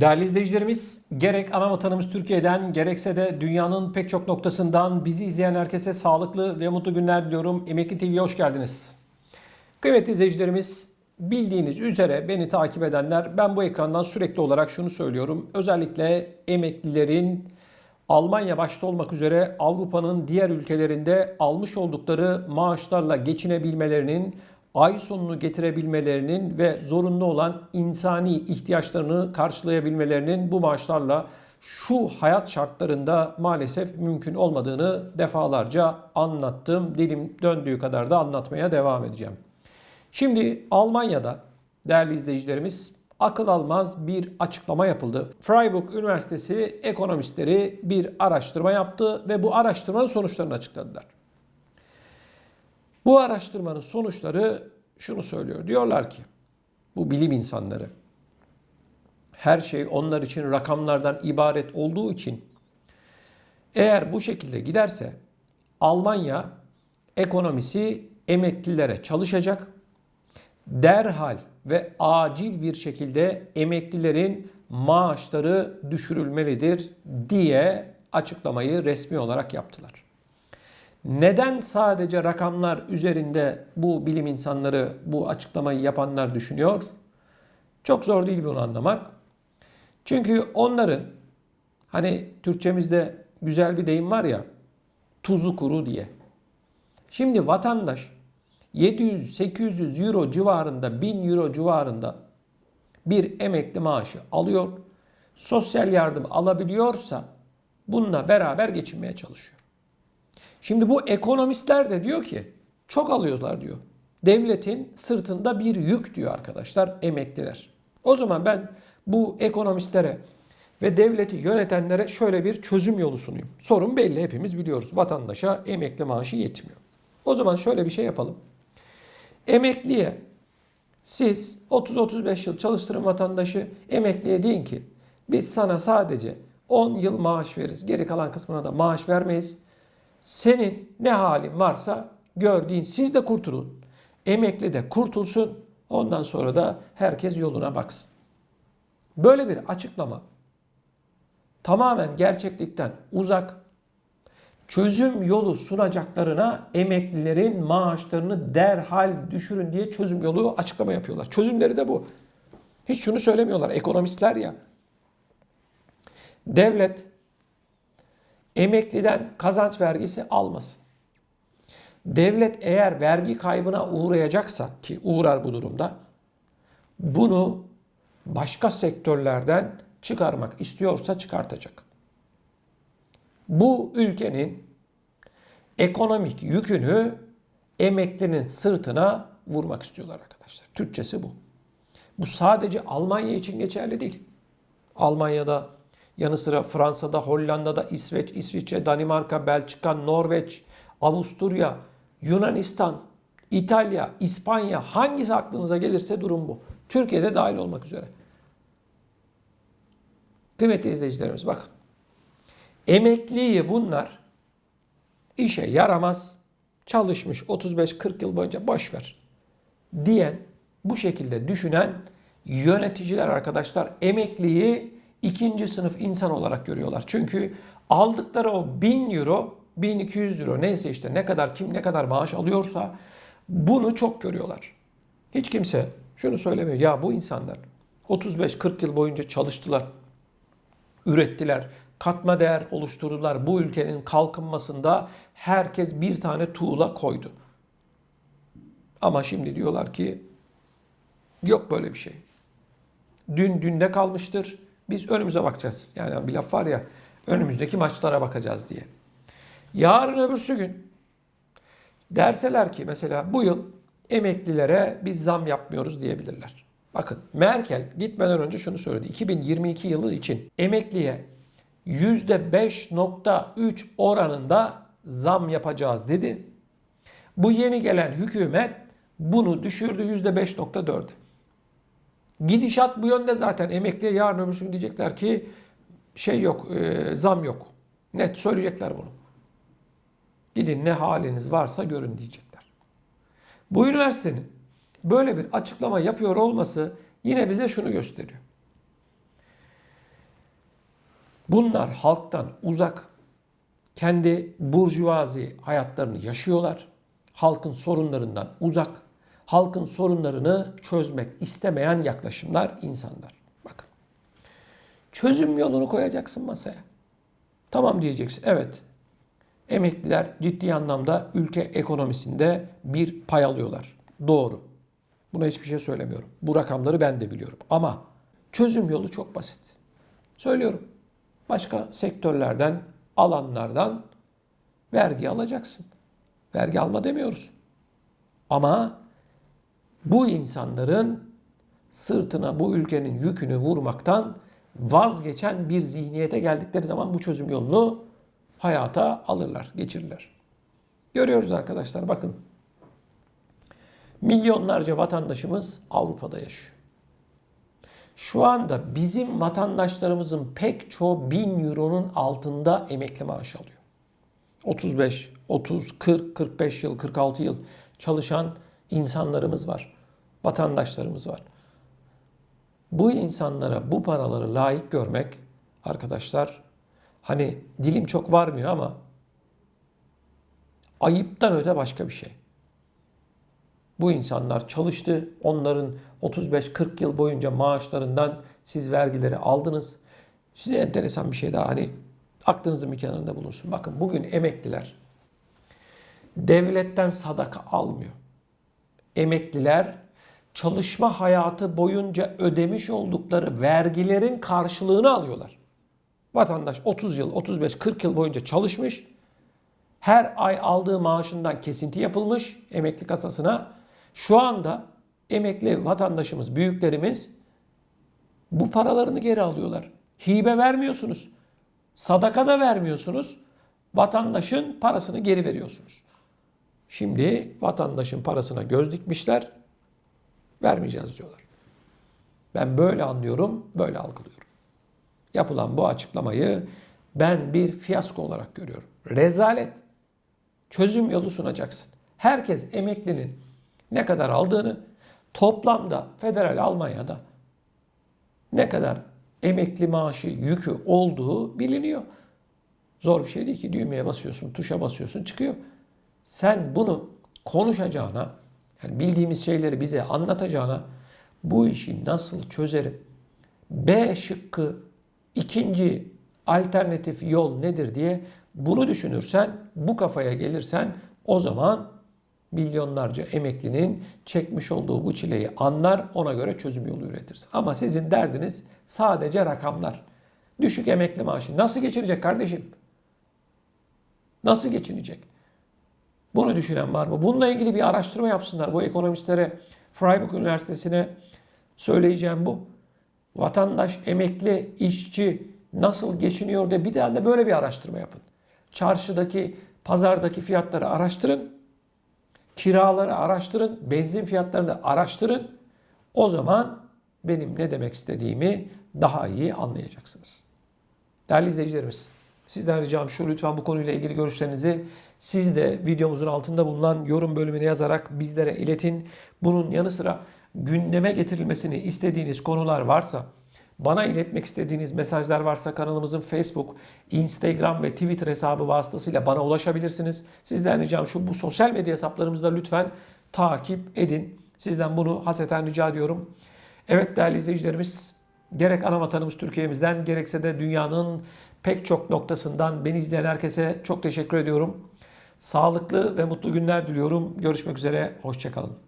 Değerli izleyicilerimiz, gerek ana vatanımız Türkiye'den gerekse de dünyanın pek çok noktasından bizi izleyen herkese sağlıklı ve mutlu günler diliyorum. Emekli TV'ye hoş geldiniz. Kıymetli izleyicilerimiz, bildiğiniz üzere beni takip edenler ben bu ekrandan sürekli olarak şunu söylüyorum. Özellikle emeklilerin Almanya başta olmak üzere Avrupa'nın diğer ülkelerinde almış oldukları maaşlarla geçinebilmelerinin ay sonunu getirebilmelerinin ve zorunlu olan insani ihtiyaçlarını karşılayabilmelerinin bu maaşlarla şu hayat şartlarında maalesef mümkün olmadığını defalarca anlattım. Dilim döndüğü kadar da anlatmaya devam edeceğim. Şimdi Almanya'da değerli izleyicilerimiz akıl almaz bir açıklama yapıldı. Freiburg Üniversitesi ekonomistleri bir araştırma yaptı ve bu araştırmanın sonuçlarını açıkladılar. Bu araştırmanın sonuçları şunu söylüyor. Diyorlar ki bu bilim insanları her şey onlar için rakamlardan ibaret olduğu için eğer bu şekilde giderse Almanya ekonomisi emeklilere çalışacak. Derhal ve acil bir şekilde emeklilerin maaşları düşürülmelidir diye açıklamayı resmi olarak yaptılar. Neden sadece rakamlar üzerinde bu bilim insanları bu açıklamayı yapanlar düşünüyor? Çok zor değil bunu anlamak. Çünkü onların hani Türkçemizde güzel bir deyim var ya tuzu kuru diye. Şimdi vatandaş 700-800 euro civarında 1000 euro civarında bir emekli maaşı alıyor. Sosyal yardım alabiliyorsa bununla beraber geçinmeye çalışıyor. Şimdi bu ekonomistler de diyor ki çok alıyorlar diyor. Devletin sırtında bir yük diyor arkadaşlar emekliler. O zaman ben bu ekonomistlere ve devleti yönetenlere şöyle bir çözüm yolu sunayım. Sorun belli hepimiz biliyoruz. Vatandaşa emekli maaşı yetmiyor. O zaman şöyle bir şey yapalım. Emekliye siz 30-35 yıl çalıştırın vatandaşı emekliye deyin ki biz sana sadece 10 yıl maaş veririz. Geri kalan kısmına da maaş vermeyiz. Senin ne halin varsa gördüğün siz de kurtulun. Emekli de kurtulsun. Ondan sonra da herkes yoluna baksın. Böyle bir açıklama tamamen gerçeklikten uzak çözüm yolu sunacaklarına emeklilerin maaşlarını derhal düşürün diye çözüm yolu açıklama yapıyorlar. Çözümleri de bu. Hiç şunu söylemiyorlar ekonomistler ya. Devlet emekliden kazanç vergisi almasın. Devlet eğer vergi kaybına uğrayacaksa ki uğrar bu durumda bunu başka sektörlerden çıkarmak istiyorsa çıkartacak. Bu ülkenin ekonomik yükünü emeklinin sırtına vurmak istiyorlar arkadaşlar. Türkçesi bu. Bu sadece Almanya için geçerli değil. Almanya'da yanı sıra Fransa'da, Hollanda'da, İsveç, İsviçre, Danimarka, Belçika, Norveç, Avusturya, Yunanistan, İtalya, İspanya hangisi aklınıza gelirse durum bu. Türkiye'de dahil olmak üzere. Kıymetli izleyicilerimiz bakın. Emekliyi bunlar işe yaramaz, çalışmış 35-40 yıl boyunca boş ver diyen, bu şekilde düşünen yöneticiler arkadaşlar emekliyi ikinci sınıf insan olarak görüyorlar. Çünkü aldıkları o 1000 euro, 1200 euro neyse işte ne kadar kim ne kadar maaş alıyorsa bunu çok görüyorlar. Hiç kimse şunu söylemiyor. Ya bu insanlar 35-40 yıl boyunca çalıştılar, ürettiler, katma değer oluşturdular. Bu ülkenin kalkınmasında herkes bir tane tuğla koydu. Ama şimdi diyorlar ki yok böyle bir şey. Dün dünde kalmıştır. Biz önümüze bakacağız. Yani bir laf var ya önümüzdeki maçlara bakacağız diye. Yarın öbürsü gün derseler ki mesela bu yıl emeklilere biz zam yapmıyoruz diyebilirler. Bakın Merkel gitmeden önce şunu söyledi. 2022 yılı için emekliye %5.3 oranında zam yapacağız dedi. Bu yeni gelen hükümet bunu düşürdü %5.4'e. Gidişat bu yönde zaten. Emekliye yarın öbür gün diyecekler ki şey yok, e, zam yok. Net söyleyecekler bunu. Gidin ne haliniz varsa görün diyecekler. Bu üniversitenin böyle bir açıklama yapıyor olması yine bize şunu gösteriyor. Bunlar halktan uzak, kendi burjuvazi hayatlarını yaşıyorlar. Halkın sorunlarından uzak, halkın sorunlarını çözmek istemeyen yaklaşımlar insanlar. Bakın. Çözüm yolunu koyacaksın masaya. Tamam diyeceksin. Evet. Emekliler ciddi anlamda ülke ekonomisinde bir pay alıyorlar. Doğru. Buna hiçbir şey söylemiyorum. Bu rakamları ben de biliyorum. Ama çözüm yolu çok basit. Söylüyorum. Başka sektörlerden, alanlardan vergi alacaksın. Vergi alma demiyoruz. Ama bu insanların sırtına bu ülkenin yükünü vurmaktan vazgeçen bir zihniyete geldikleri zaman bu çözüm yolunu hayata alırlar, geçirirler. Görüyoruz arkadaşlar bakın. Milyonlarca vatandaşımız Avrupa'da yaşıyor. Şu anda bizim vatandaşlarımızın pek çoğu 1000 euronun altında emekli maaşı alıyor. 35, 30, 40, 45 yıl, 46 yıl çalışan insanlarımız var. Vatandaşlarımız var. Bu insanlara bu paraları layık görmek arkadaşlar hani dilim çok varmıyor ama ayıptan öte başka bir şey. Bu insanlar çalıştı. Onların 35-40 yıl boyunca maaşlarından siz vergileri aldınız. Size enteresan bir şey daha hani aklınızın bir kenarında bulunsun. Bakın bugün emekliler devletten sadaka almıyor. Emekliler çalışma hayatı boyunca ödemiş oldukları vergilerin karşılığını alıyorlar. Vatandaş 30 yıl, 35, 40 yıl boyunca çalışmış. Her ay aldığı maaşından kesinti yapılmış emekli kasasına. Şu anda emekli vatandaşımız, büyüklerimiz bu paralarını geri alıyorlar. Hibe vermiyorsunuz. Sadaka da vermiyorsunuz. Vatandaşın parasını geri veriyorsunuz. Şimdi vatandaşın parasına göz dikmişler. Vermeyeceğiz diyorlar. Ben böyle anlıyorum, böyle algılıyorum. Yapılan bu açıklamayı ben bir fiyasko olarak görüyorum. Rezalet. Çözüm yolu sunacaksın. Herkes emeklinin ne kadar aldığını toplamda federal Almanya'da ne kadar emekli maaşı yükü olduğu biliniyor. Zor bir şey değil ki düğmeye basıyorsun, tuşa basıyorsun çıkıyor. Sen bunu konuşacağına, yani bildiğimiz şeyleri bize anlatacağına bu işi nasıl çözerim? B şıkkı ikinci alternatif yol nedir diye bunu düşünürsen, bu kafaya gelirsen o zaman milyonlarca emeklinin çekmiş olduğu bu çileyi anlar, ona göre çözüm yolu üretirsin. Ama sizin derdiniz sadece rakamlar. Düşük emekli maaşı nasıl geçinecek kardeşim? Nasıl geçinecek? Bunu düşünen var mı? Bununla ilgili bir araştırma yapsınlar. Bu ekonomistlere Freiburg Üniversitesi'ne söyleyeceğim bu. Vatandaş, emekli, işçi nasıl geçiniyor diye bir tane de böyle bir araştırma yapın. Çarşıdaki, pazardaki fiyatları araştırın. Kiraları araştırın. Benzin fiyatlarını araştırın. O zaman benim ne demek istediğimi daha iyi anlayacaksınız. Değerli izleyicilerimiz, sizden ricam şu lütfen bu konuyla ilgili görüşlerinizi siz de videomuzun altında bulunan yorum bölümüne yazarak bizlere iletin. Bunun yanı sıra gündeme getirilmesini istediğiniz konular varsa, bana iletmek istediğiniz mesajlar varsa kanalımızın Facebook, Instagram ve Twitter hesabı vasıtasıyla bana ulaşabilirsiniz. Sizden ricam şu bu sosyal medya hesaplarımızda lütfen takip edin. Sizden bunu haseten rica ediyorum. Evet değerli izleyicilerimiz, gerek ana vatanımız Türkiye'mizden gerekse de dünyanın pek çok noktasından beni izleyen herkese çok teşekkür ediyorum. Sağlıklı ve mutlu günler diliyorum. Görüşmek üzere, hoşçakalın.